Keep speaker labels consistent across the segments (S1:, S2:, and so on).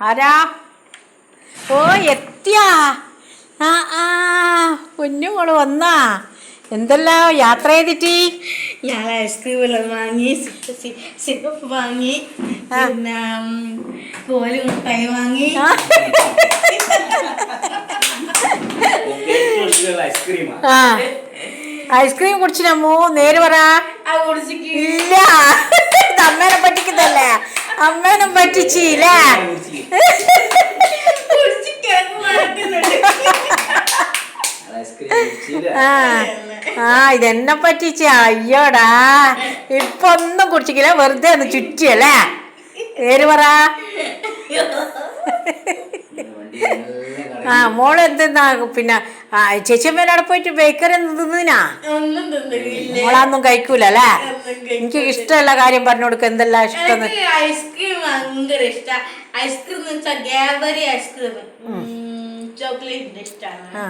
S1: ആരാ? ഓ എത്തിയാ? ആ ആ കുഞ്ഞുമോൾ വന്നാ. എന്തെല്ലാം യാത്ര ചെയ്തിട്ട്?
S2: ഞാൻ ഐസ്ക്രീം എല്ലാം വാങ്ങി സിറപ്പ് വാങ്ങി. പിന്നെ കോൽ മുട്ടായി വാങ്ങി.
S1: ഐസ്ക്രീം കുടിച്ചിനമ്മോ നേര് പറ. അമ്മേനെ പറ്റിച്ചില്ലേ ആ ഇതെന്നെ പറ്റിച്ച. അയ്യോടാ. ഇപ്പൊ ഒന്നും കുടിച്ചിക്കില്ല. വെറുതെ ഒന്ന് ചുറ്റിയല്ലേ? പേര് പറ. ആ മോൾ എന്തെന്നാ പിന്നെ ചേച്ചിയമ്മേനോടെ പോയിട്ട് ബേക്കറി തിന്നിനാ? മോളൊന്നും കഴിക്കൂല അല്ലേ? എനിക്ക് ഇഷ്ടമുള്ള കാര്യം പറഞ്ഞു കൊടുക്ക എന്തെല്ലാം ഇഷ്ടം
S2: ഐസ്ക്രീം ഭയങ്കര ഇഷ്ടം. ഐസ്ക്രീം എന്ന് വെച്ചാൽ ഗാബറി ഐസ്ക്രീം. ചോക്ലേറ്റിന്റെ ഇഷ്ടമാണ്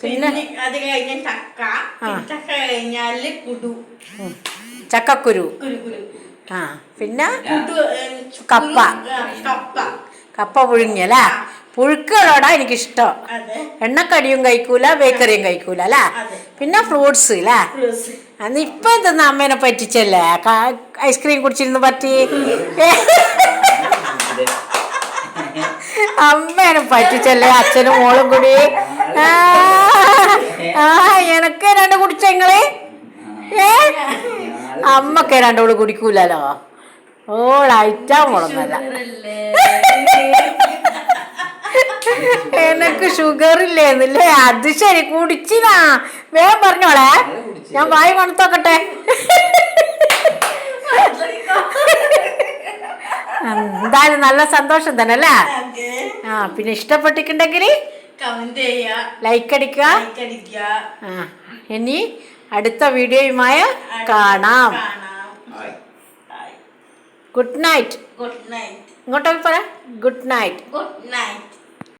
S2: പിന്നെ അത് കഴിഞ്ഞ ചക്ക. കഴിഞ്ഞാൽ കുടു.
S1: ചക്കക്കുരു.
S2: കുരു കുരു.
S1: ആ പിന്നെ. കപ്പ.
S2: കപ്പ.
S1: പുഴുങ്ങിയല്ലേ പുഴുക്കളോടാ എനിക്കിഷ്ടം. എണ്ണക്കടിയും കഴിക്കൂല ബേക്കറിയും കഴിക്കൂല അല്ലേ? പിന്നെ ഫ്രൂട്ട്സ് അല്ലേ? അന്ന് ഇപ്പൊ എന്താ അമ്മേനെ പറ്റിച്ചല്ലേ? ഐസ്ക്രീം കുടിച്ചിരുന്ന് പറ്റി. അമ്മേനെ പറ്റിച്ചല്ലേ അച്ഛനും മോളും കൂടി? ആ, എനക്ക് രണ്ട് കുടിച്ച ഇങ്ങളെ ഏ? അമ്മയ്ക്ക് രണ്ടോൾ കുടിക്കൂലല്ലോ? ഓളായിട്ടാ മോളൊന്നല്ല എനക്ക് ഷുഗർ ഇല്ലേന്നില്ലേ? അത് ശരി കുടിച്ചിനാ. വേഗം പറഞ്ഞോളെ. ഞാൻ വായി മണത്തോക്കട്ടെ. എന്തായാലും നല്ല സന്തോഷം തന്നെ അല്ലേ? ആ പിന്നെ ഇഷ്ടപ്പെട്ടിട്ടുണ്ടെങ്കിൽ
S2: ലൈക്ക് അടിക്കുക.
S1: ആ ഇനി അടുത്ത വീഡിയോയുമായി കാണാം.
S2: കാണാം.
S1: ഗുഡ് നൈറ്റ്
S2: ഗുഡ് നൈറ്റ്
S1: ഇങ്ങോട്ടൊക്കെ പറ. Good night
S2: good night